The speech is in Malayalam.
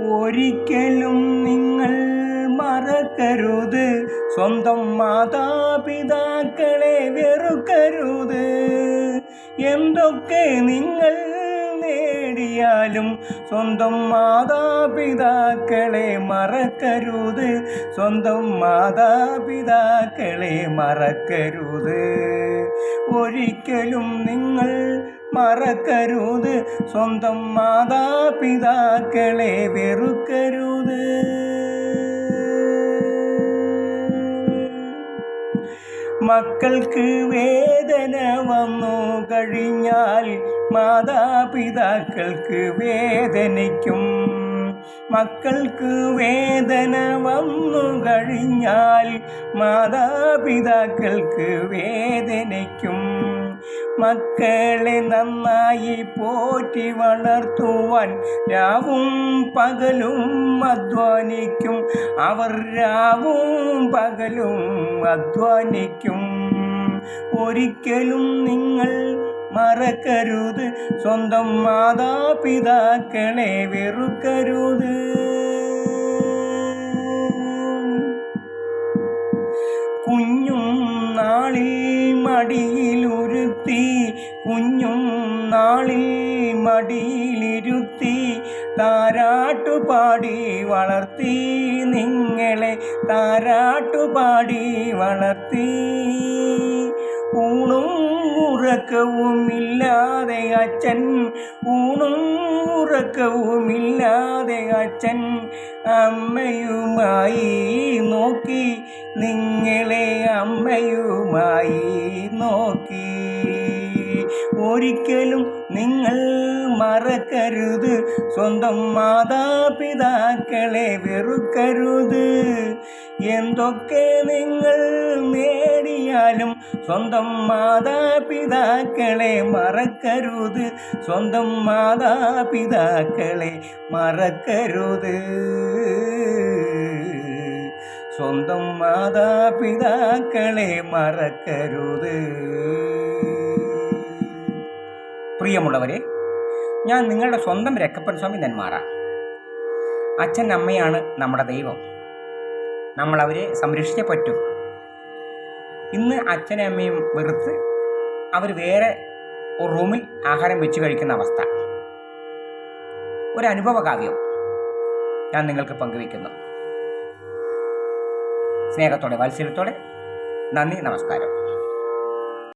ഒരിക്കലും നിങ്ങൾ മറക്കരുത്. സ്വന്തം മാതാപിതാക്കളെ വെറുക്കരുത്. എന്തൊക്കെ നിങ്ങൾ നേടിയാലും സ്വന്തം മാതാപിതാക്കളെ മറക്കരുത്. സ്വന്തം മാതാപിതാക്കളെ മറക്കരുത്. ഒരിക്കലും നിങ്ങൾ മറക്കരുത്. സ്വന്തം മാതാപിതാക്കളെ വെറുക്കരുത്. മക്കൾക്ക് വേദന വന്നു കഴിഞ്ഞാൽ മാതാപിതാക്കൾക്ക് വേദനയ്ക്കും. മക്കൾക്ക് വേദന വന്നു കഴിഞ്ഞാൽ മാതാപിതാക്കൾക്ക് വേദനയ്ക്കും. മക്കളെ നന്നായി പോറ്റി വളർത്തുവാൻ രാവും പകലും അധ്വാനിക്കും. അവർ രാവും പകലും അധ്വാനിക്കും. ഒരിക്കലും നിങ്ങൾ മറക്കരുത്. സ്വന്തം മാതാപിതാക്കളെ വെറുക്കരുത്. നാളിൽ മടിയിലുരുത്തി കുഞ്ഞും നാളിൽ മടിയിലിരുത്തി താരാട്ടുപാടി വളർത്തി നിങ്ങളെ താരാട്ടുപാടി വളർത്തി. ഊണും ഉറക്കവുമില്ലാതെ അച്ഛൻ ഊണും ഉറക്കവുമില്ലാതെ അച്ഛൻ അമ്മയുമായി നോക്കി നിങ്ങളെ അമ്മയുമായി നോക്കി. ഒരിക്കലും നിങ്ങൾ മറക്കരുത്. സ്വന്തം മാതാപിതാക്കളെ വെറുക്കരുത്. എന്തൊക്കെ നിങ്ങൾ നേടിയാലും സ്വന്തം മാതാപിതാക്കളെ മറക്കരുത്. സ്വന്തം മാതാപിതാക്കളെ മറക്കരുത്. സ്വന്തം മാതാപിതാക്കളെ മറക്കരുത്. പ്രിയമുള്ളവരെ ഞാൻ നിങ്ങളുടെ സ്വന്തം രക്കപ്പൻ സ്വാമി നെന്മാറ അച്ഛൻ അമ്മയാണ് നമ്മുടെ ദൈവം. നമ്മൾ അവരെ സംരക്ഷിച്ചേ പറ്റൂ. ഇന്ന് അച്ഛനും അമ്മയും വെറുത്ത് അവർ വേറെ റൂമിൽ ആഹാരം വെച്ച് കഴിക്കുന്ന അവസ്ഥ. ഒരു അനുഭവ കാവ്യം ഞാൻ നിങ്ങൾക്ക് പങ്കുവയ്ക്കുന്നു. സ്നേഹത്തോടെ വാത്സല്യത്തോടെ നന്ദി നമസ്കാരം.